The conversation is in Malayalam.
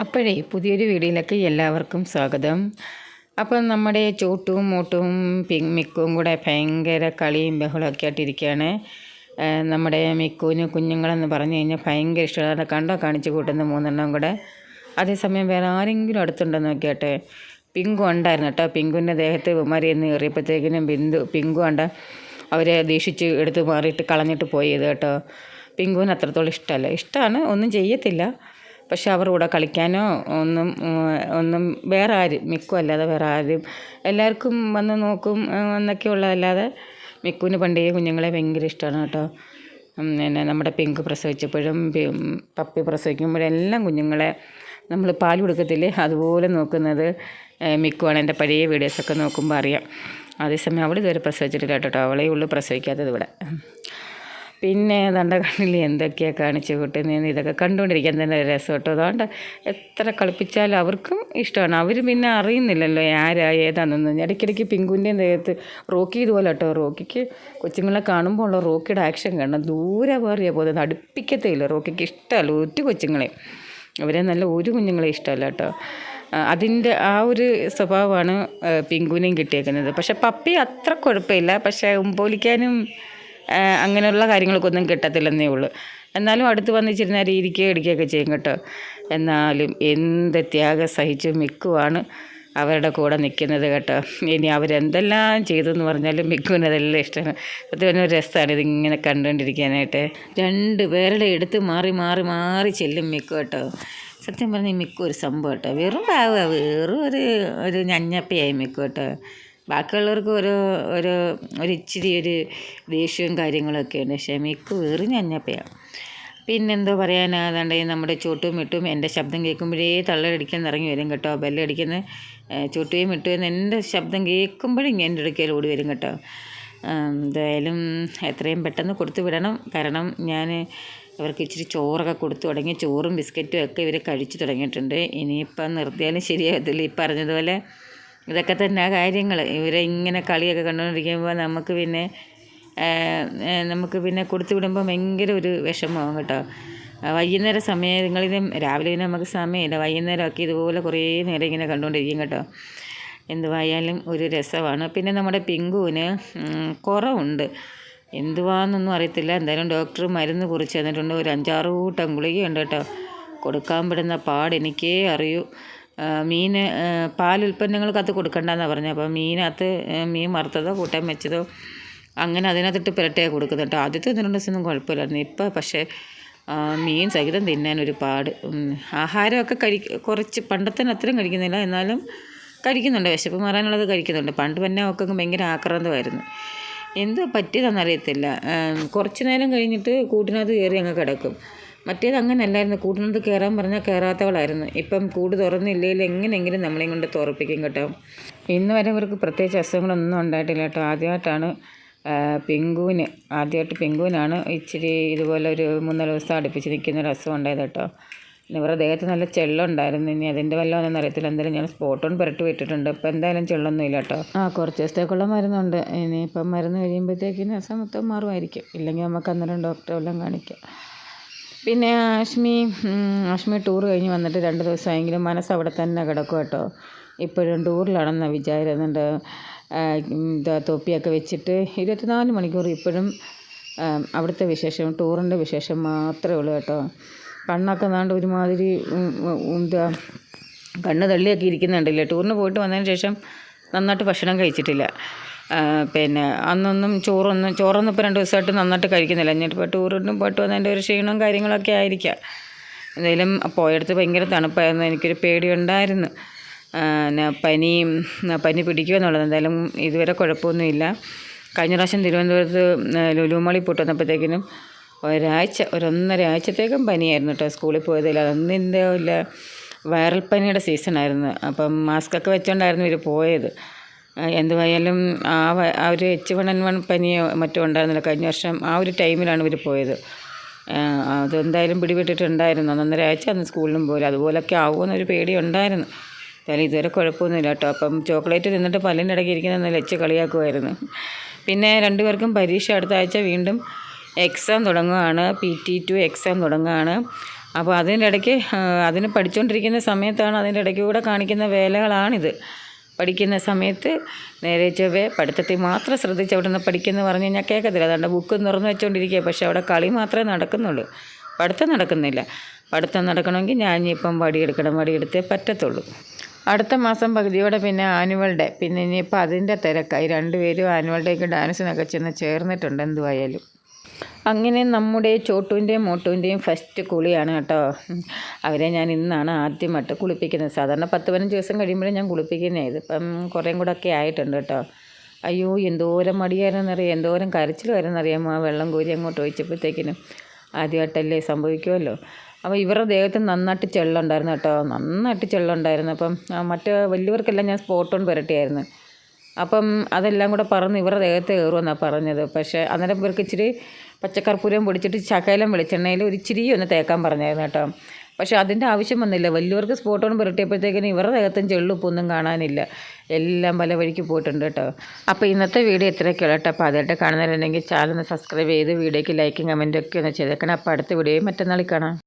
അപ്പോഴേ പുതിയൊരു വീഡിയോയിലേക്ക് എല്ലാവർക്കും സ്വാഗതം. അപ്പം നമ്മുടെ ചോട്ടും പി- മിക്കും കൂടെ ഭയങ്കര കളിയും ബഹളമൊക്കെ ആയിട്ടിരിക്കുകയാണ്. നമ്മുടെ മിക്കുവിന് കുഞ്ഞുങ്ങളെന്ന് പറഞ്ഞു കഴിഞ്ഞാൽ ഭയങ്കര ഇഷ്ടമാണ്. കണ്ടോ കാണിച്ച് കൂട്ടുന്ന മൂന്നെണ്ണം കൂടെ. അതേസമയം വേറെ ആരെങ്കിലും അടുത്തുണ്ടോ നോക്കിയാട്ടെ. പിങ്കു ഉണ്ടായിരുന്നു കേട്ടോ. പിങ്കുവിന്റെ ദേഹത്ത് ഉമാരി എന്ന് കയറിയപ്പോഴത്തേക്കിനും ബിന്ദു പിങ്കു കണ്ട അവരെ ദീക്ഷിച്ച് എടുത്ത് മാറിയിട്ട് കളഞ്ഞിട്ട് പോയത് കേട്ടോ. പിങ്കുവിന് അത്രത്തോളം ഇഷ്ടമല്ല. ഇഷ്ടമാണ് ഒന്നും ചെയ്യത്തില്ല. പക്ഷെ അവർ കൂടെ കളിക്കാനോ ഒന്നും ഒന്നും വേറെ ആരും മിക്കും അല്ലാതെ വേറെ ആരും എല്ലാവർക്കും വന്ന് നോക്കും എന്നൊക്കെ ഉള്ളതല്ലാതെ മിക്കുവിന് പണ്ടേ കുഞ്ഞുങ്ങളെ ഭയങ്കര ഇഷ്ടമാണ് കേട്ടോ. പിന്നെ നമ്മുടെ പിങ്ക് പ്രസവിച്ചപ്പോഴും പപ്പി പ്രസവിക്കുമ്പോഴെല്ലാം കുഞ്ഞുങ്ങളെ നമ്മൾ പാൽ കൊടുക്കത്തില്ലേ? അതുപോലെ നോക്കുന്നത് മിക്കുവാണ് എന്റെ പഴയ വീഡിയോസൊക്കെ നോക്കുമ്പോൾ അറിയാം. അതേസമയം അവൾ ഇതുവരെ പ്രസവിച്ചിട്ടില്ല കേട്ടോ. അവളേ ഉള്ളു പ്രസവിക്കാത്തത് ഇവിടെ. പിന്നെ ദണ്ട കണ്ണിൽ എന്തൊക്കെയാണ് കാണിച്ചു കൂട്ടുന്നതെന്ന് ഇതൊക്കെ കണ്ടുകൊണ്ടിരിക്കാൻ തന്നെ രസം കേട്ടോ അതുകൊണ്ട് എത്ര കളിപ്പിച്ചാലും അവർക്കും ഇഷ്ടമാണ്. അവർ പിന്നെ അറിയുന്നില്ലല്ലോ ആരാ ഏതാണെന്നൊന്നും ഇടയ്ക്കിടയ്ക്ക് പിങ്കുന്റെ ദേഹത്ത് റോക്കി ഇതുപോലെ കേട്ടോ റോക്കിക്ക് കൊച്ചുങ്ങളെ കാണുമ്പോൾ ഉള്ള റോക്കിയുടെ ആക്ഷൻ കാണണം ദൂരെ വേറിയാ പോകുന്നത് നടുപ്പിക്കത്തേയില്ല. റോക്കിക്ക് ഇഷ്ടമല്ല ഒരു കൊച്ചുങ്ങളെ. അവരെ നല്ല ഒരു കുഞ്ഞുങ്ങളെ ഇഷ്ടമല്ല കേട്ടോ അതിന്റെ ആ ഒരു സ്വഭാവമാണ് പിങ്കുവിനെയും കിട്ടിയേക്കുന്നത്. പക്ഷെ പപ്പി അത്ര കുഴപ്പമില്ല. പക്ഷേ ഉമ്പോലിക്കാനും അങ്ങനെയുള്ള കാര്യങ്ങൾക്കൊന്നും കിട്ടത്തില്ലെന്നേ ഉള്ളൂ. എന്നാലും അടുത്ത് വന്നിച്ചിരുന്ന രീതിക്ക് ഇടിക്കുകയൊക്കെ ചെയ്യും കേട്ടോ. എന്നാലും എന്ത് ത്യാഗം സഹിച്ച് മിക്കുവാണ് അവരുടെ കൂടെ നിൽക്കുന്നത് കേട്ടോ. ഇനി അവരെന്തെല്ലാം ചെയ്തു എന്ന് പറഞ്ഞാലും മിക്കുവിന് അതെല്ലാം ഇഷ്ടമാണ്. പറഞ്ഞാൽ ഒരു രസമാണ് ഇതിങ്ങനെ കണ്ടുകൊണ്ടിരിക്കാനായിട്ട്. രണ്ട് പേരുടെ എടുത്ത് മാറി മാറി മാറി ചെല്ലും മിക്കു കേട്ടോ. സത്യം പറഞ്ഞാൽ മിക്കു ഒരു സംഭവം കേട്ടോ. വെറും പാവ. വെറും ഒരു ഒരു ഞഞ്ഞപ്പയായി മിക്കു കേട്ടോ. ബാക്കിയുള്ളവർക്ക് ഒരു ഒരു ഒരു ഇച്ചിരി ഒരു ദേഷ്യവും കാര്യങ്ങളൊക്കെ ഉണ്ട് പക്ഷേ മിക്കു വെറും ഞഞ്ഞപ്പയാണ് പിന്നെന്തോ പറയാനാ അതാണ്ട് നമ്മുടെ ചോട്ടും മിട്ടും എന്റെ ശബ്ദം കേൾക്കുമ്പോഴേ തള്ളലടിക്കാൻ ഇറങ്ങി വരും കേട്ടോ. ബെല്ലടിക്കുന്ന ചോട്ടുകയും മിട്ടുകയും എന്റെ ശബ്ദം കേൾക്കുമ്പോഴും എന്റെ അടുക്കൽ ഓടി വരും കേട്ടോ. എന്തായാലും എത്രയും പെട്ടെന്ന് കൊടുത്തു വിടണം. കാരണം ഞാൻ അവർക്ക് ഇച്ചിരി ചോറൊക്കെ കൊടുത്തു തുടങ്ങി. ചോറും ബിസ്ക്കറ്റും ഒക്കെ ഇവർ കഴിച്ചു തുടങ്ങിയിട്ടുണ്ട്. ഇനിയിപ്പം നിർത്തിയാലും ശരിയാകത്തില്ല ഈ പറഞ്ഞതുപോലെ ഇതൊക്കെ തന്നെ കാര്യങ്ങൾ ഇവരെ ഇങ്ങനെ കളിയൊക്കെ കണ്ടുകൊണ്ടിരിക്കുമ്പോൾ നമുക്ക് പിന്നെ നമുക്ക് പിന്നെ കൊടുത്തു വിടുമ്പോൾ ഭയങ്കര ഒരു വിഷമമാകും കേട്ടോ. വൈകുന്നേര സമയങ്ങളിലും രാവിലെ പിന്നെ നമുക്ക് സമയമില്ല. വൈകുന്നേരമൊക്കെ ഇതുപോലെ കുറേ നേരം ഇങ്ങനെ കണ്ടുകൊണ്ടിരിക്കും കേട്ടോ. എന്തുവായാലും ഒരു രസമാണ്. പിന്നെ നമ്മുടെ പിങ്കുവിന് കുറവുണ്ട്. എന്തുവാന്നൊന്നും അറിയത്തില്ല. എന്തായാലും ഡോക്ടർ മരുന്ന് കുറിച്ച് തന്നിട്ടുണ്ട്. ഒരു അഞ്ചാറ് കൂട്ടം ഗുളികയുണ്ട് കേട്ടോ. കൊടുക്കാൻ പെടുന്ന പാട് എനിക്കേ അറിയൂ. മീൻ പാലുൽപ്പന്നങ്ങൾ പാലുൽപ്പന്നങ്ങൾക്കകത്ത് കൊടുക്കണ്ടെന്നാണ് പറഞ്ഞത് അപ്പോൾ മീനകത്ത് മീൻ വറുത്തതോ കൂട്ടാൻ വെച്ചതോ അങ്ങനെ അതിനകത്തിട്ട് പുരട്ടിയാണ് കൊടുക്കുന്നത് ആദ്യത്തെ ഒന്ന് രണ്ട് ദിവസമൊന്നും കുഴപ്പമില്ലായിരുന്നു. ഇപ്പോൾ പക്ഷേ മീൻ സഹിതം തിന്നാൻ ഒരു പാട് ആഹാരമൊക്കെ കഴി കുറച്ച് പണ്ടത്തെ അത്രയും കഴിക്കുന്നില്ല. എന്നാലും കഴിക്കുന്നുണ്ട്. വിശപ്പ് മാറാനുള്ളത് കഴിക്കുന്നുണ്ട്. പണ്ട് പിന്നെ ഒക്കെ ഭയങ്കര ആക്രാന്തമായിരുന്നു. എന്തോ പറ്റിയതെന്നറിയത്തില്ല. കുറച്ച് നേരം കഴിഞ്ഞിട്ട് കൂട്ടിനകത്ത് കയറി അങ്ങ് കിടക്കും. മറ്റേത് അങ്ങനെ അല്ലായിരുന്നു കൂട്ടിനകത്ത് കയറാൻ പറഞ്ഞാൽ കയറാത്തവളായിരുന്നു ഇപ്പം കൂട് തുറന്നില്ലെങ്കിൽ എങ്ങനെയെങ്കിലും നമ്മളെയും കൊണ്ട് തുറപ്പിക്കും കേട്ടോ. ഇന്ന് വരെ ഇവർക്ക് പ്രത്യേകിച്ച് അസുഖങ്ങളൊന്നും ഉണ്ടായിട്ടില്ല കേട്ടോ. ആദ്യമായിട്ടാണ് പിങ്കുവിന് ആദ്യമായിട്ട് പിങ്കുവിനാണ് ഇച്ചിരി ഇതുപോലെ ഒരു മൂന്നാൽ ദിവസം അടുപ്പിച്ച് നിൽക്കുന്ന ഒരു അസുഖം ഉണ്ടായത് കേട്ടോ. ഇവരുടെ ദേഹത്ത് നല്ല ചെള്ളുണ്ടായിരുന്നു ഇനി അതിന്റെ വല്ലതും അറിയത്തില്ല. എന്തായാലും ഞാൻ സ്പോട്ടോൺ പുരട്ടി വിട്ടിട്ടുണ്ട്. ഇപ്പം എന്തായാലും ചെള്ളൊന്നും ഇല്ല കേട്ടോ. ആ കുറച്ച് ദിവസത്തേക്കുള്ള മരുന്നുണ്ട്. ഇനിയിപ്പം മരുന്ന് കഴിയുമ്പോഴത്തേക്കിന് അസുഖം മൊത്തം മാറുമായിരിക്കും. ഇല്ലെങ്കിൽ നമുക്ക് അന്നേരം ഡോക്ടറെ കാണിക്കാം. പിന്നെ ആഷ്മി ആഷ്മി ടൂർ കഴിഞ്ഞ് വന്നിട്ട് രണ്ട് ദിവസമായെങ്കിലും മനസ്സ് അവിടെ തന്നെ കിടക്കും കേട്ടോ. ഇപ്പോഴും ടൂറിലാണെന്ന് വിചാരിക്കുന്നുണ്ട്. എന്താ തൊപ്പിയൊക്കെ വെച്ചിട്ട് ഇരുപത്തിനാല് മണിക്കൂർ ഇപ്പോഴും അവിടുത്തെ വിശേഷം ടൂറിന്റെ വിശേഷം മാത്രമേ ഉള്ളൂ കേട്ടോ. കണ്ണൊക്കെ നാണ്ട് ഒരുമാതിരി എന്താ കണ്ണ് തള്ളിയൊക്കെ ഇരിക്കുന്നുണ്ടല്ലേ? ടൂറിന് പോയിട്ട് വന്നതിന് ശേഷം നന്നായിട്ട് ഭക്ഷണം കഴിച്ചിട്ടില്ല. പിന്നെ അന്നൊന്നും ചോറൊന്നും ചോറൊന്നും ഇപ്പോൾ രണ്ട് ദിവസമായിട്ട് നന്നായിട്ട് കഴിക്കുന്നില്ല. ഇപ്പോൾ ടൂറിന് പോയിട്ട് വന്നതിന്റെ ഒരു ക്ഷീണവും കാര്യങ്ങളൊക്കെ ആയിരിക്കാം. എന്തായാലും പോയടുത്ത് ഭയങ്കര തണുപ്പായിരുന്നു. എനിക്കൊരു പേടിയുണ്ടായിരുന്നു. പനി പിടിക്കുക പിടിക്കുമെന്നുള്ളത്. എന്തായാലും ഇതുവരെ കുഴപ്പമൊന്നുമില്ല. കഴിഞ്ഞ പ്രാവശ്യം തിരുവനന്തപുരത്ത് ലുലുമളി പോയിട്ട് വന്നപ്പോഴത്തേക്കിനും ഒരാഴ്ച ഒരൊന്നര ആഴ്ചത്തേക്കും പനിയായിരുന്നു കേട്ടോ സ്കൂളിൽ പോയതില്ല അന്നിന്റെ ഇല്ല വൈറൽ പനിയുടെ സീസണായിരുന്നു. അപ്പം മാസ്കൊക്കെ വെച്ചുകൊണ്ടായിരുന്നു ഇവർ പോയത്. എന്തുവായാലും ആ ആ ഒരു എച്ച് വൺ എൻ വൺ പനിയോ മറ്റോ ഉണ്ടായിരുന്നില്ല. കഴിഞ്ഞ വർഷം ആ ഒരു ടൈമിലാണ് ഇവർ പോയത്. അതെന്തായാലും പിടിപെട്ടിട്ടുണ്ടായിരുന്നു. ഒന്നൊന്നര ആഴ്ച അന്ന് സ്കൂളിലും പോലും അതുപോലൊക്കെ ആവുമെന്നൊരു പേടി ഉണ്ടായിരുന്നു എന്തായാലും ഇതുവരെ കുഴപ്പമൊന്നുമില്ല കേട്ടോ. അപ്പം ചോക്ലേറ്റ് തിന്നിട്ട് പല്ലിന്റെ ഇടയ്ക്ക് ഇരിക്കുന്ന ലച്ച് കളിയാക്കുമായിരുന്നു. പിന്നെ രണ്ടുപേർക്കും പരീക്ഷ അടുത്ത ആഴ്ച വീണ്ടും എക്സാം തുടങ്ങുകയാണ് പി ടി ടു എക്സാം തുടങ്ങുകയാണ് അപ്പോൾ അതിന്റെ ഇടയ്ക്ക് അതിന് പഠിച്ചുകൊണ്ടിരിക്കുന്ന സമയത്താണ് അതിന്റെ ഇടയ്ക്ക് കൂടെ കാണിക്കുന്ന വേലകളാണിത്. പഠിക്കുന്ന സമയത്ത് നേരെ ചൊവ്വേ പഠിത്തത്തിൽ മാത്രം ശ്രദ്ധിച്ച് അവിടെ നിന്ന് പഠിക്കുന്നു പറഞ്ഞു കഴിഞ്ഞാൽ കേൾക്കത്തില്ല. അതുകൊണ്ട് ബുക്ക് തുറന്നു വെച്ചുകൊണ്ടിരിക്കുക പക്ഷേ അവിടെ കളി മാത്രമേ നടക്കുന്നുള്ളൂ. പഠിത്തം നടക്കുന്നില്ല. പഠിത്തം നടക്കണമെങ്കിൽ ഞാൻ ഇനിയിപ്പം വടിയെടുക്കണം. വടിയെടുത്തേ പറ്റത്തുള്ളൂ. അടുത്ത മാസം പകുതിയോടെ പിന്നെ ആനുവൽ ഡേ പിന്നെ ഇനിയിപ്പോൾ അതിന്റെ തിരക്കായി. രണ്ടുപേരും ആനുവൽ ഡേക്ക് ഡാൻസിനൊക്കെ ചെന്ന് ചേർന്നിട്ടുണ്ട്. എന്തുവായാലും. അങ്ങനെ നമ്മുടെ ചോട്ടുവിന്റെയും മോട്ടുവിന്റെയും ഫസ്റ്റ് കുളിയാണ് കേട്ടോ. അവരെ ഞാൻ ഇന്നാണ് ആദ്യമായിട്ട് കുളിപ്പിക്കുന്നത്. സാധാരണ പത്ത് പതിനഞ്ച് ദിവസം കഴിയുമ്പോഴേ ഞാൻ കുളിപ്പിക്കുന്നത് ഇതിപ്പം കുറേയും കൂടെ ഒക്കെ ആയിട്ടുണ്ട് കേട്ടോ. അയ്യോ എന്തോരം മടിയായിരുന്നറിയാം? എന്തോരം കരച്ചിലായിരുന്നറിയാമോ ആ വെള്ളം കോരി അങ്ങോട്ട് ഒഴിച്ചപ്പോഴത്തേക്കിനും? ആദ്യമായിട്ടല്ലേ സംഭവിക്കുമല്ലോ. അപ്പോൾ ഇവരുടെ ദേഹത്ത് നന്നായിട്ട് ചെള്ളുണ്ടായിരുന്നു കേട്ടോ. നന്നായിട്ട് ചെള്ളുണ്ടായിരുന്നു അപ്പം മറ്റ് വലിയവർക്കെല്ലാം ഞാൻ സ്പോട്ട് ഓൺ പുരട്ടിയായിരുന്നു. അപ്പം അതെല്ലാം കൂടെ പറന്ന് ഇവരുടെ ദേഹത്ത് കയറുമെന്നാണ് പറഞ്ഞത്. പക്ഷേ അന്നേരം ഇവർക്ക് ഇച്ചിരി പച്ചക്കർപ്പൂരം പൊടിച്ചിട്ട് ശകലം വെളിച്ചെണ്ണയിൽ ഒരു ഇച്ചിരി ഒന്ന് തേക്കാൻ പറഞ്ഞായിരുന്നു കേട്ടോ. പക്ഷേ അതിന്റെ ആവശ്യം വന്നില്ല. വലിയവർക്ക് സ്പോട്ടോൺ പുരട്ടിയപ്പോഴത്തേക്കിനും ഇവരുടെ ദേഹത്തും ചെള്ളുപ്പൊന്നും കാണാനില്ല. എല്ലാം പല വഴിക്ക് പോയിട്ടുണ്ട് കേട്ടോ. അപ്പോൾ ഇന്നത്തെ വീഡിയോ ഇത്രയൊക്കെയുള്ള കേട്ടോ. അപ്പോൾ അതായിട്ട് കാണുന്നവരുണ്ടെങ്കിൽ ചാനൽ സബ്സ്ക്രൈബ് ചെയ്ത് വീഡിയോയ്ക്ക് ലൈക്കും കമന്റും ഒക്കെ ഒന്ന് ചെയ്തേക്കണം. അപ്പോൾ അടുത്ത വീഡിയോയും മറ്റന്നാളിൽ കാണാം.